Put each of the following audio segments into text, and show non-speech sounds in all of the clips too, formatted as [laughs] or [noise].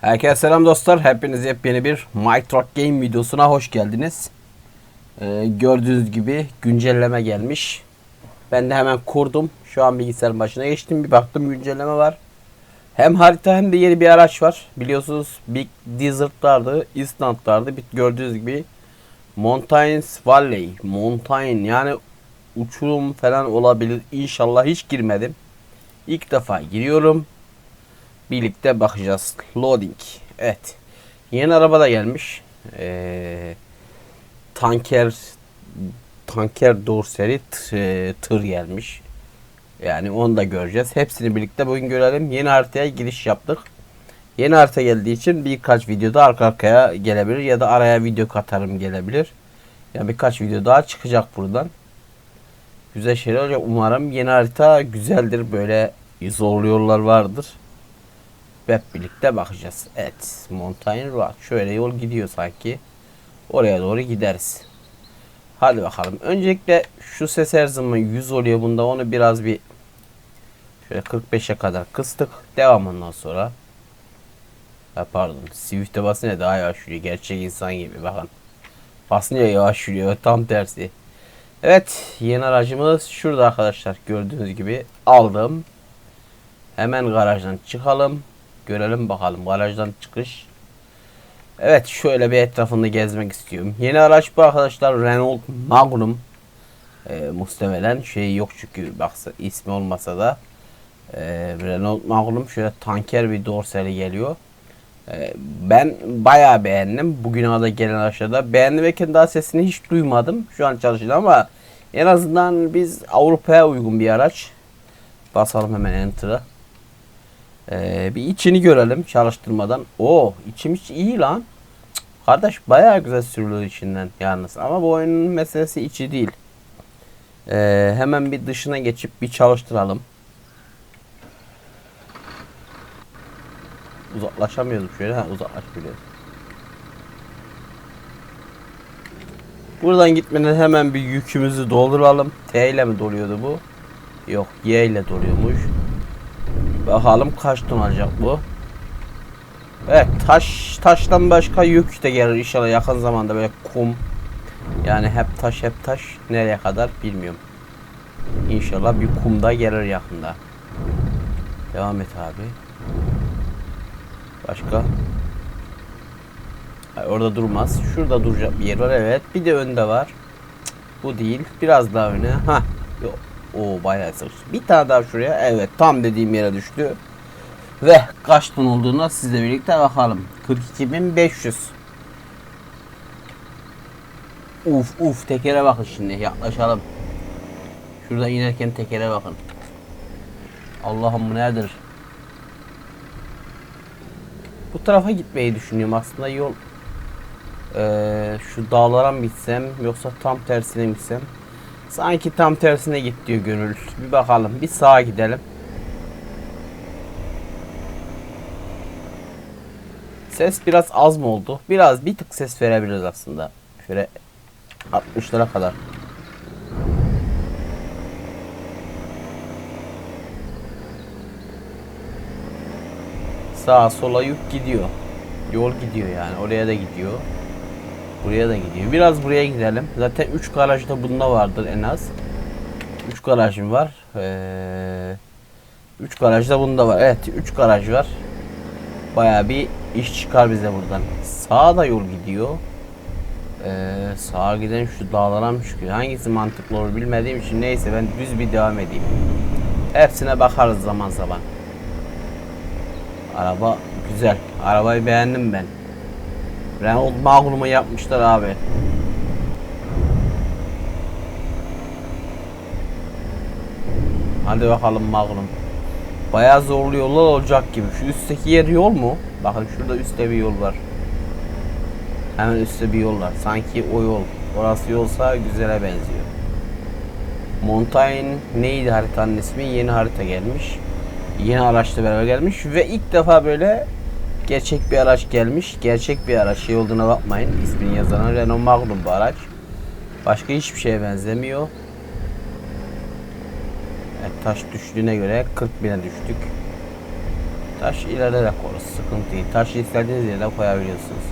Herkese selam dostlar. Hepiniz yepyeni bir My Truck Game videosuna hoş geldiniz. Ee, gördüğünüz gibi güncelleme gelmiş. Ben de hemen kurdum. Şu an bilgisayarın başına geçtim. Bir baktım güncelleme var. Hem harita hem de yeni bir araç var. Biliyorsunuz Big Desert'lardı, Island'lardı. Gördüğünüz gibi Mountains Valley, Mountain yani uçurum falan olabilir. İnşallah hiç girmedim. İlk defa giriyorum. Birlikte bakacağız. Loading. Evet. Yeni araba da gelmiş. Ee, tanker tanker dorseri e, tır gelmiş. Yani onu da göreceğiz. Hepsini birlikte bugün görelim. Yeni haritaya giriş yaptık. Yeni harita geldiği için birkaç videoda arka arkaya gelebilir ya da araya video katarım gelebilir. Yani birkaç video daha çıkacak buradan. Güzel şeyler olacak. Umarım yeni harita güzeldir. Böyle zorlu yollar vardır. Hep birlikte bakacağız. Evet. Mountain Road. Şöyle yol gidiyor sanki. Oraya doğru gideriz. Hadi bakalım. Öncelikle şu ses her zaman 100 oluyor bunda. Onu biraz bir şöyle 45'e kadar kıstık. Devam ondan sonra. Ha, pardon. Swift'e basınca daha yavaş yürüyor. Gerçek insan gibi. Bakın. Basınca yavaş yürüyor. Tam tersi. Evet. Yeni aracımız şurada arkadaşlar. Gördüğünüz gibi aldım. Hemen garajdan çıkalım. Görelim bakalım garajdan çıkış. Evet şöyle bir etrafını gezmek istiyorum. Yeni araç bu arkadaşlar Renault Magnum. Ee, muhtemelen şey yok çünkü baksa ismi olmasa da ee, Renault Magnum şöyle tanker bir dorsali geliyor. Ee, ben bayağı beğendim. Bugüne kadar gelen araçlarda beğendim daha sesini hiç duymadım. Şu an çalışıyor ama en azından biz Avrupa'ya uygun bir araç. Basalım hemen Enter'a. Ee, bir içini görelim çalıştırmadan. O içim hiç iyi lan. Cık, Kardeş bayağı güzel sürülüyor içinden yalnız. Ama bu oyunun meselesi içi değil. Ee, hemen bir dışına geçip bir çalıştıralım. Uzaklaşamıyordum şöyle. Ha uzaklaşabiliyoruz. Buradan gitmeden hemen bir yükümüzü dolduralım. T ile mi doluyordu bu? Yok Y ile doluyormuş. Bakalım kaç ton alacak bu. Evet taş taştan başka yük de gelir inşallah yakın zamanda böyle kum. Yani hep taş hep taş nereye kadar bilmiyorum. İnşallah bir kum da gelir yakında. Devam et abi. Başka? Ay, orada durmaz. Şurada duracak bir yer var evet. Bir de önde var. Cık, Bu değil. Biraz daha öne. Ha. Yok. O bayağı sır. Bir tane daha şuraya. Evet tam dediğim yere düştü. Ve kaç ton olduğuna sizle birlikte bakalım. 42.500. Uf uf tekere bakın şimdi yaklaşalım. Şurada inerken tekere bakın. Allah'ım bu nedir? Bu tarafa gitmeyi düşünüyorum aslında yol ee, şu dağlara mı gitsem yoksa tam tersine mi gitsem? Sanki tam tersine git diyor gönül. Bir bakalım. Bir sağa gidelim. Ses biraz az mı oldu? Biraz bir tık ses verebiliriz aslında. Şöyle 60'lara kadar. Sağa sola yük gidiyor. Yol gidiyor yani. Oraya da gidiyor. Buraya da gidiyor. Biraz buraya gidelim. Zaten 3 garaj da bunda vardır en az. 3 garajım var. 3 ee, garaj da bunda var. Evet 3 garaj var. Baya bir iş çıkar bize buradan. Sağa da yol gidiyor. Ee, sağa giden şu dağlara mı çıkıyor? Hangisi mantıklı olur bilmediğim için neyse ben düz bir devam edeyim. Hepsine bakarız zaman zaman. Araba güzel. Arabayı beğendim ben. Renault Magnum'u yapmışlar abi. Hadi bakalım Magnum. Bayağı zorlu yollar olacak gibi. Şu üstteki yer yol mu? Bakın şurada üstte bir yol var. Hemen üstte bir yol var. Sanki o yol. Orası yolsa güzele benziyor. Mountain neydi haritanın ismi? Yeni harita gelmiş. Yeni araçla beraber gelmiş ve ilk defa böyle gerçek bir araç gelmiş. Gerçek bir araç şey olduğuna bakmayın. İsmini yazan Renault Magnum bu araç. Başka hiçbir şeye benzemiyor. Evet, taş düştüğüne göre 40 bine düştük. Taş ileride de koruz. Sıkıntı değil. Taşı istediğiniz yere koyabiliyorsunuz.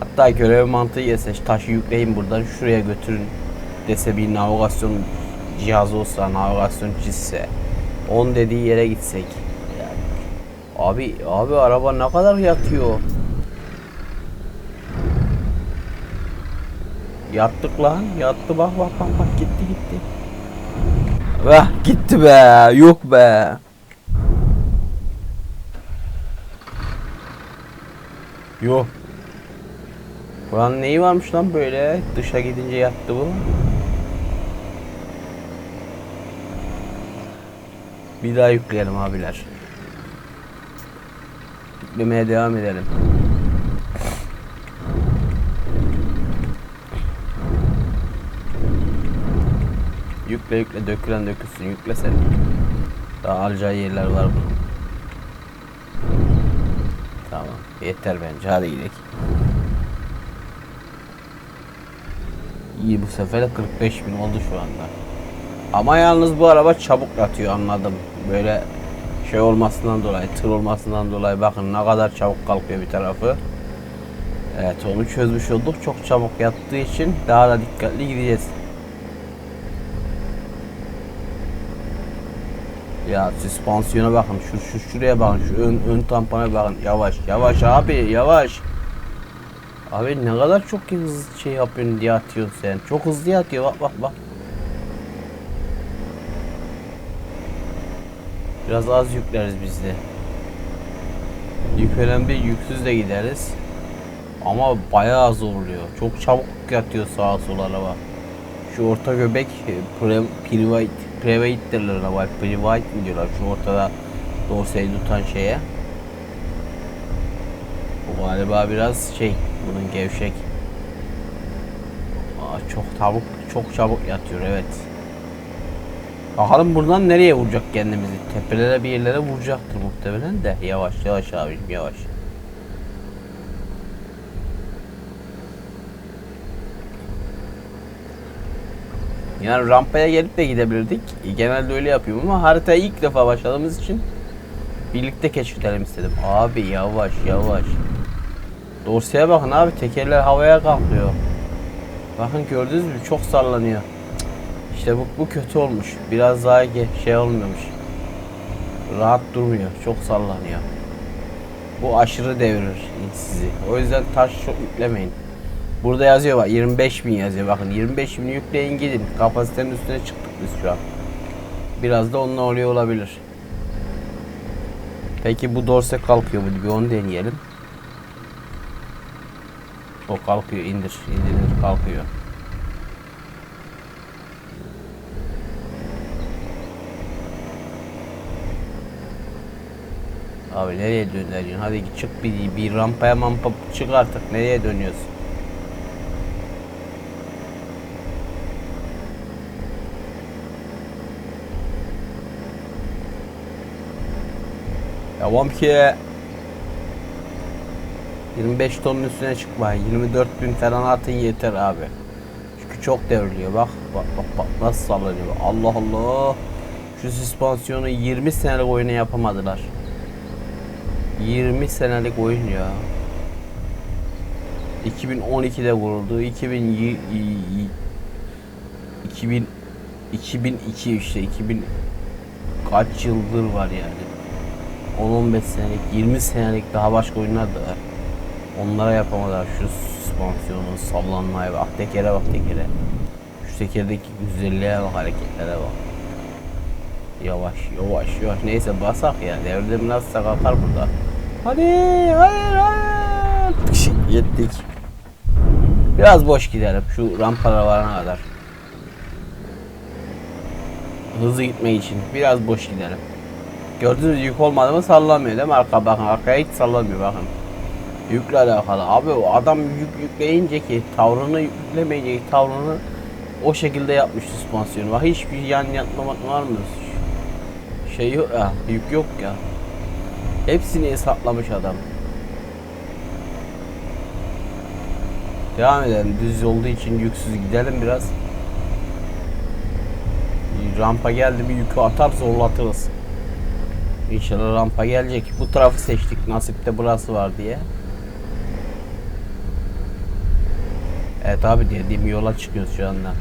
Hatta görev mantığı gelse taşı yükleyin buradan şuraya götürün dese bir navigasyon cihazı olsa, navigasyon çizse. On dediği yere gitsek. Abi abi araba ne kadar yatıyor. Yattık lan. Yattı bak bak bak bak gitti gitti. Vah gitti be. Yok be. Yok. Buranın neyi varmış lan böyle? Dışa gidince yattı bu. Bir daha yükleyelim abiler. Yüklemeye devam edelim. Yükle yükle dökülen dökülsün yükle sen. Daha alacağı yerler var bunun. Tamam yeter bence hadi gidelim. İyi bu sefer de 45 bin oldu şu anda. Ama yalnız bu araba çabuk yatıyor anladım. Böyle şey olmasından dolayı, tır olmasından dolayı bakın ne kadar çabuk kalkıyor bir tarafı. Evet onu çözmüş olduk. Çok çabuk yattığı için daha da dikkatli gideceğiz. Ya süspansiyona bakın. Şu, şu şuraya bakın. Şu ön, ön tampona bakın. Yavaş yavaş abi yavaş. Abi ne kadar çok hızlı şey yapıyorsun diye atıyorsun sen. Çok hızlı yatıyor bak bak bak. Biraz az yükleriz biz de. Yüklenen bir yüksüz de gideriz. Ama bayağı zorluyor. Çok çabuk yatıyor sağa sola araba. Şu orta göbek e, pre, private, private derler araba. Private mi diyorlar şu ortada dorseyi tutan şeye. Bu galiba biraz şey bunun gevşek. Aa, çok çabuk çok çabuk yatıyor evet. Bakalım buradan nereye vuracak kendimizi? Tepelere bir yerlere vuracaktır muhtemelen de. Yavaş yavaş abicim yavaş. Yani rampaya gelip de gidebilirdik. Genelde öyle yapıyorum ama haritaya ilk defa başladığımız için birlikte keşfedelim istedim. Abi yavaş yavaş. Dorseye bakın abi tekerler havaya kalkıyor. Bakın gördünüz mü çok sallanıyor. İşte bu, bu kötü olmuş. Biraz daha şey olmuyormuş. Rahat durmuyor. Çok sallanıyor. Bu aşırı devirir sizi. O yüzden taş çok yüklemeyin. Burada yazıyor bak 25 bin yazıyor bakın 25 bin yükleyin gidin. Kapasitenin üstüne çıktık biz şu an. Biraz da onunla oluyor olabilir. Peki bu dorse kalkıyor mu? Bir onu deneyelim. O kalkıyor indir. indir kalkıyor. Abi nereye dönüyorsun? Hadi çık bir, bir rampaya mampa çık artık. Nereye dönüyorsun? Devam ki. 25 tonun üstüne çıkma. 24 bin falan atın yeter abi. Çünkü çok devriliyor. Bak bak bak, bak nasıl sallanıyor. Allah Allah. Şu süspansiyonu 20 senelik oyunu yapamadılar. 20 senelik oyun ya. 2012'de vuruldu. 2000 2000 2002 işte 2000 kaç yıldır var yani. 10-15 senelik, 20 senelik daha başka oyunlar da var. Onlara yapamadılar şu süspansiyonu, sallanmaya bak, tekere bak tekere. Şu tekerdeki güzelliğe bak, hareketlere bak. Yavaş, yavaş, yavaş. Neyse basak ya. Devrede nasıl kalkar burada. Hadi, hayır. Tıkş, Yettik. Biraz boş gidelim şu rampalara varana kadar. Hızlı gitmek için biraz boş gidelim. Gördüğünüz yük olmadı mı sallamıyor değil mi arka bakın arkaya hiç sallamıyor bakın. Yükle alakalı. Abi o adam yük yükleyince ki tavrını yüklemeyince ki tavrını o şekilde yapmış süspansiyonu. Hiçbir yan yatmamak var mı? Şey yok ya, yük yok ya. Hepsini hesaplamış adam. Devam edelim. Düz olduğu için yüksüz gidelim biraz. Rampa geldi bir yükü atar zorlatırız. İnşallah rampa gelecek. Bu tarafı seçtik. Nasipte burası var diye. Evet abi dediğim yola çıkıyoruz şu anda.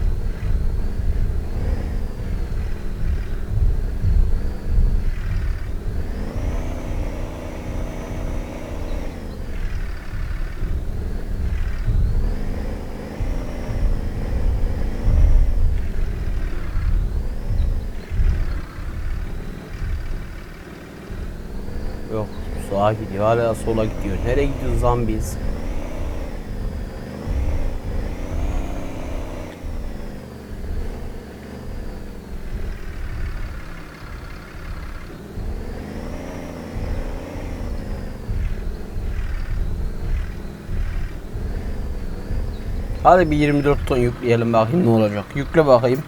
Yok sağa gidiyor hala sola gidiyor. Nereye gidiyoruz lan? Hadi bir 24 ton yükleyelim bakayım ne olacak. Yükle bakayım.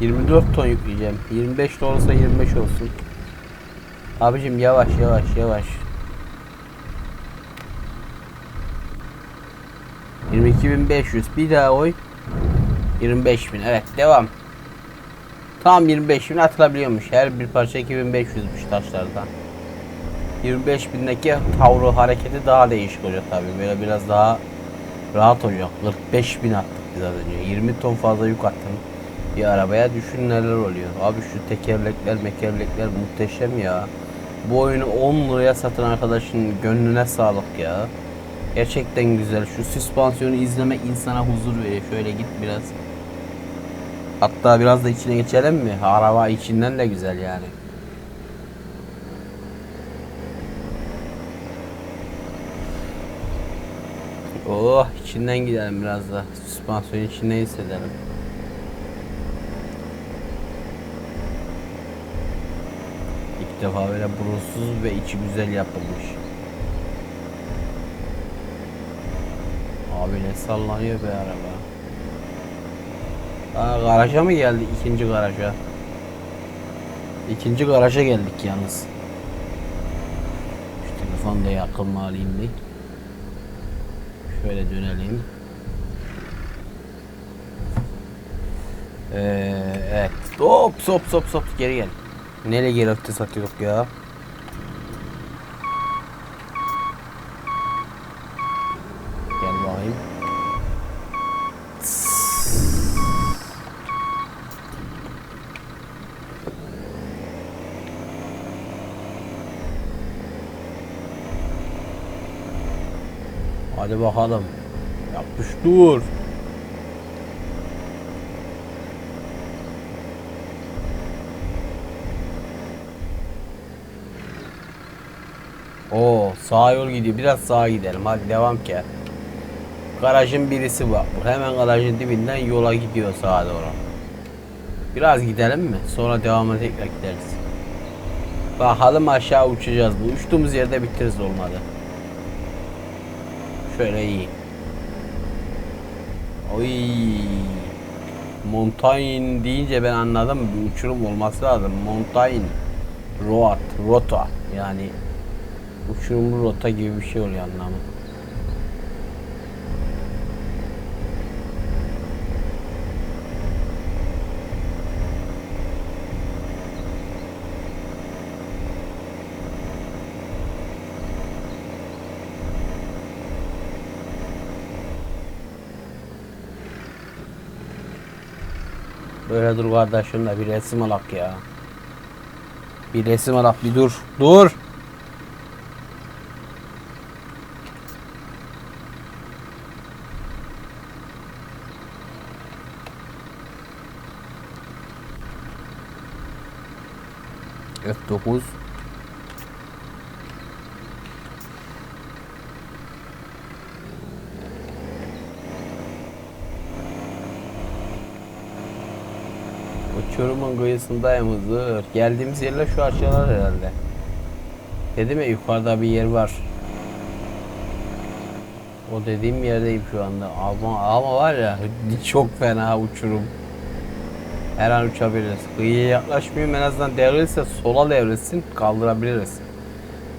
...24 ton yükleyeceğim. 25 de olsa 25 olsun. Abicim yavaş yavaş yavaş. 22.500 bir daha oy. 25.000 evet devam. Tam 25.000 atılabiliyormuş. Her bir parça 2500'müş taşlardan. 25.000'deki tavrı hareketi daha değişik olacak tabii. Böyle biraz daha rahat olacak. 45.000 attık biz az önce. 20 ton fazla yük attım. Bir arabaya düşün neler oluyor. Abi şu tekerlekler mekerlekler muhteşem ya. Bu oyunu 10 liraya satan arkadaşın gönlüne sağlık ya. Gerçekten güzel. Şu süspansiyonu izlemek insana huzur veriyor. Şöyle git biraz. Hatta biraz da içine geçelim mi? Araba içinden de güzel yani. Oh içinden gidelim biraz da. Süspansiyonu içinden hissedelim. Defa böyle burunsuz ve içi güzel yapılmış. Abi ne sallanıyor be araba. Aa, garaja mı geldi? ikinci garaja. İkinci garaja geldik yalnız. Şu telefonu da yakınma alayım bir. Şöyle dönelim. Ee, evet. Hop sop sop sop geri gel. Nereye geri öfte satıyorduk ya? Gel bakayım. Hadi bakalım. Yapmış dur. Oo sağ yol gidiyor. Biraz sağa gidelim. Hadi devam ki. Garajın birisi var. Hemen garajın dibinden yola gidiyor sağa doğru. Biraz gidelim mi? Sonra devamına tekrar gideriz. Bakalım aşağı uçacağız. Bu uçtuğumuz yerde bitiririz olmadı. Şöyle iyi. Oy. Mountain deyince ben anladım. Bir uçurum olması lazım. Mountain. Road. Rota. Yani uçurumlu rota gibi bir şey oluyor anlamı. Böyle dur kardeşim de bir resim alak ya. Bir resim alak bir dur. Dur. F9 Uçurumun kıyısındayım hızır. Geldiğimiz yerler şu aşağılar herhalde. Dedim ya yukarıda bir yer var. O dediğim yerdeyim şu anda. Ama, ama var ya [laughs] çok fena uçurum. Her an uçabiliriz. Kıyıya yaklaşmayayım en azından devrilirse sola devrilsin kaldırabiliriz.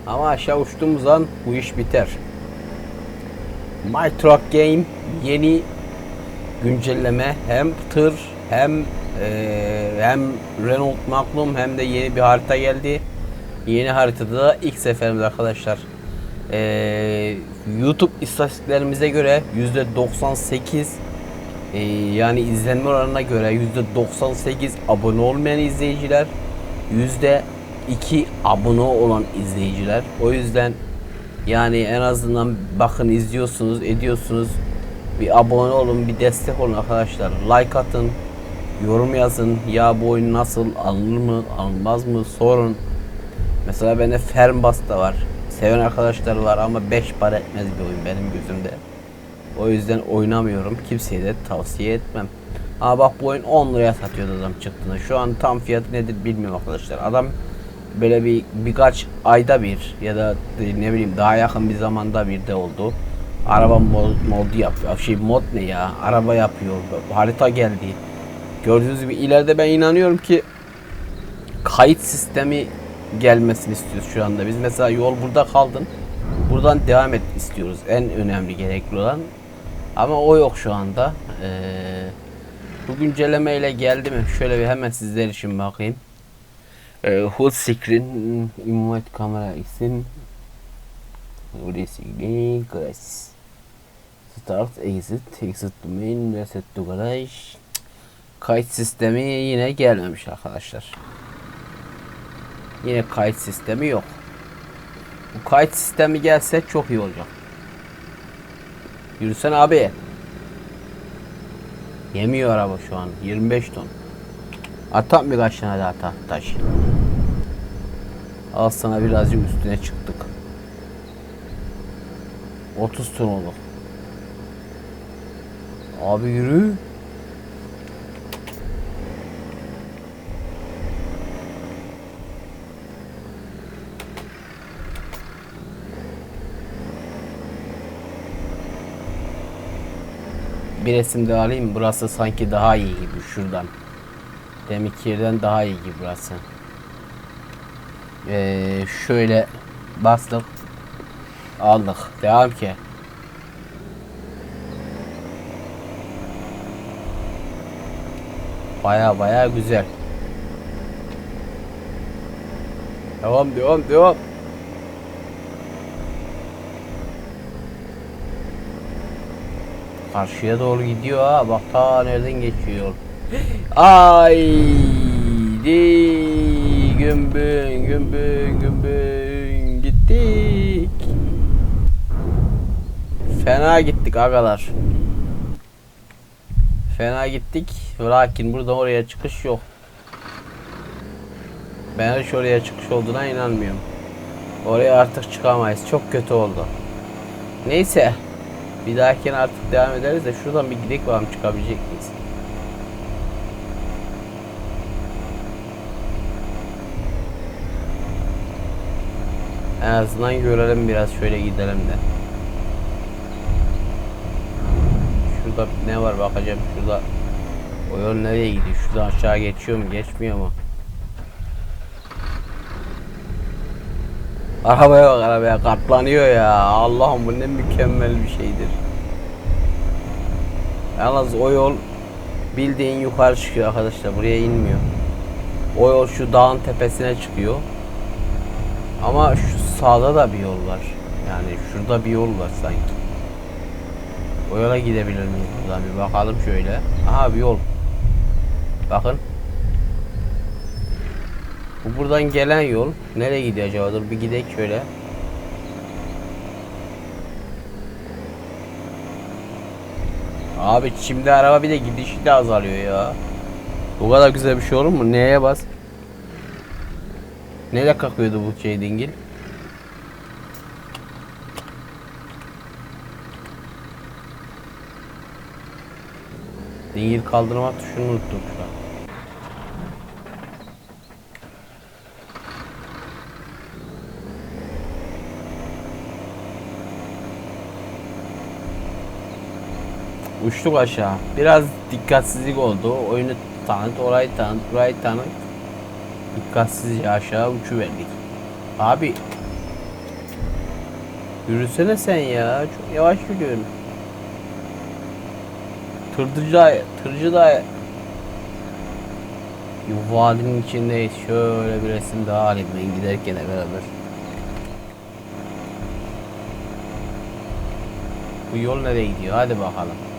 Ama aşağı uçtuğumuz an bu iş biter. My Truck Game yeni güncelleme hem tır hem e, hem Renault Magnum hem de yeni bir harita geldi. Yeni haritada da ilk seferimiz arkadaşlar. E, YouTube istatistiklerimize göre %98 e, yani izlenme oranına göre %98 abone olmayan izleyiciler %2 abone olan izleyiciler. O yüzden yani en azından bakın izliyorsunuz, ediyorsunuz. Bir abone olun, bir destek olun arkadaşlar. Like atın, yorum yazın. Ya bu oyun nasıl, alınır mı, alınmaz mı sorun. Mesela bende Fernbus da var. Seven arkadaşlar var ama 5 para etmez bir oyun benim gözümde. O yüzden oynamıyorum. Kimseye de tavsiye etmem. Ama bak bu oyun 10 liraya satıyordu adam çıktığında. Şu an tam fiyatı nedir bilmiyorum arkadaşlar. Adam böyle bir birkaç ayda bir ya da ne bileyim daha yakın bir zamanda bir de oldu. Araba mod, modu yapıyor. Şey mod ne ya? Araba yapıyor. Harita geldi. Gördüğünüz gibi ileride ben inanıyorum ki kayıt sistemi gelmesini istiyoruz şu anda. Biz mesela yol burada kaldın. Buradan devam et istiyoruz. En önemli gerekli olan. Ama o yok şu anda. Ee, bu güncellemeyle geldi mi? Şöyle bir hemen sizler için bakayım. Ee, full screen invite kamera isim Racing Grass Start exit exit to main reset to garage Kayıt sistemi yine gelmemiş arkadaşlar. Yine kayıt sistemi yok. Bu kayıt sistemi gelse çok iyi olacak. Yürüsen abi. Yemiyor araba şu an. 25 ton. Atam birkaç tane daha ta taş. Al sana birazcık üstüne çıktık. 30 ton oldu. Abi yürü. Bir resim de alayım. Burası sanki daha iyi gibi şuradan. Deminki yerden daha iyi gibi burası. Ee, şöyle bastık. Aldık. Devam ki. Baya baya güzel. Devam devam devam. Karşıya doğru gidiyor ha. Bak ta nereden geçiyor. Aydi gümbün gümbün gümbün gittik. Fena gittik agalar. Fena gittik. Lakin burada oraya çıkış yok. Ben hiç oraya çıkış olduğuna inanmıyorum. Oraya artık çıkamayız. Çok kötü oldu. Neyse. Bir dahakine artık devam ederiz de şuradan bir gidelim bakalım çıkabilecek miyiz? En azından görelim biraz şöyle gidelim de. Şurada ne var bakacağım şurada. O yol nereye gidiyor? Şuradan aşağı geçiyor mu? Geçmiyor mu? Arabaya bak arabaya katlanıyor ya. Allah'ım bu ne mükemmel bir şeydir. Yalnız o yol bildiğin yukarı çıkıyor arkadaşlar. Buraya inmiyor. O yol şu dağın tepesine çıkıyor. Ama şu sağda da bir yol var. Yani şurada bir yol var sanki. O yola gidebilir miyiz buradan bir bakalım şöyle. Aha bir yol. Bakın. Bu buradan gelen yol nereye gidiyor acaba? Dur bir gidelim şöyle. Abi şimdi araba bir de gidişi de azalıyor ya. Bu kadar güzel bir şey olur mu? Neye bas? Nereye kalkıyordu bu şey dingil? Dingil kaldırma tuşunu unuttum şu an. Uçtuk aşağı. Biraz dikkatsizlik oldu. Oyunu tanıt, orayı tanıt, burayı tanıt. Dikkatsizce aşağı uçuverdik. Abi. Yürüsene sen ya. Çok yavaş yürüyorsun. Tırcı da, tırcı da vadinin içindeyiz. Şöyle bir resim daha alayım ben giderken beraber. Bu yol nereye gidiyor? Hadi bakalım.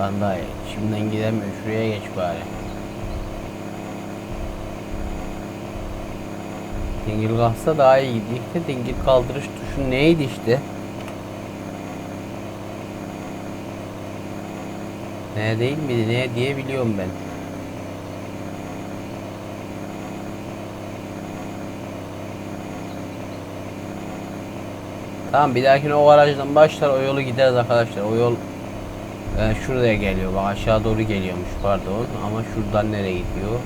Lan daha şimdiden gidemiyor. Şuraya geç bari. Dingil kalksa daha iyi gidiyor. de Dingil kaldırış tuşu neydi işte? Ne değil miydi? Ne diye biliyorum ben. Tamam bir dahakine o garajdan başlar o yolu gideriz arkadaşlar. O yol e, şuraya geliyor. Bak aşağı doğru geliyormuş pardon. Ama şuradan nereye gidiyor?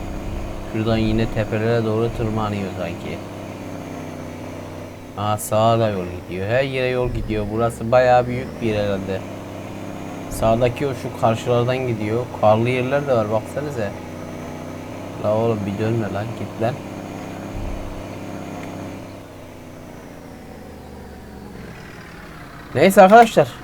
Şuradan yine tepelere doğru tırmanıyor sanki. Aa sağa da yol gidiyor. Her yere yol gidiyor. Burası bayağı büyük bir yer herhalde. Sağdaki o şu karşılardan gidiyor. Karlı yerler de var baksanıza. La oğlum bir dönme lan git lan. Neyse arkadaşlar.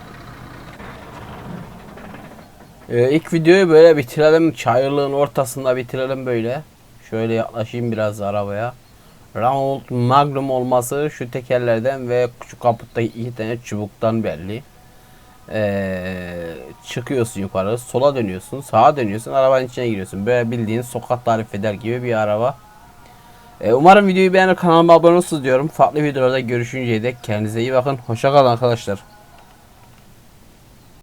Ee, ilk videoyu böyle bitirelim. Çayırlığın ortasında bitirelim böyle. Şöyle yaklaşayım biraz arabaya. Renault Magnum olması şu tekerlerden ve şu kaputtaki iki tane çubuktan belli. Ee, çıkıyorsun yukarı, sola dönüyorsun, sağa dönüyorsun, arabanın içine giriyorsun. Böyle bildiğin sokak tarif eder gibi bir araba. Ee, umarım videoyu beğenir, kanalıma abone olursunuz diyorum. Farklı videolarda görüşünceye dek kendinize iyi bakın. Hoşça kalın arkadaşlar.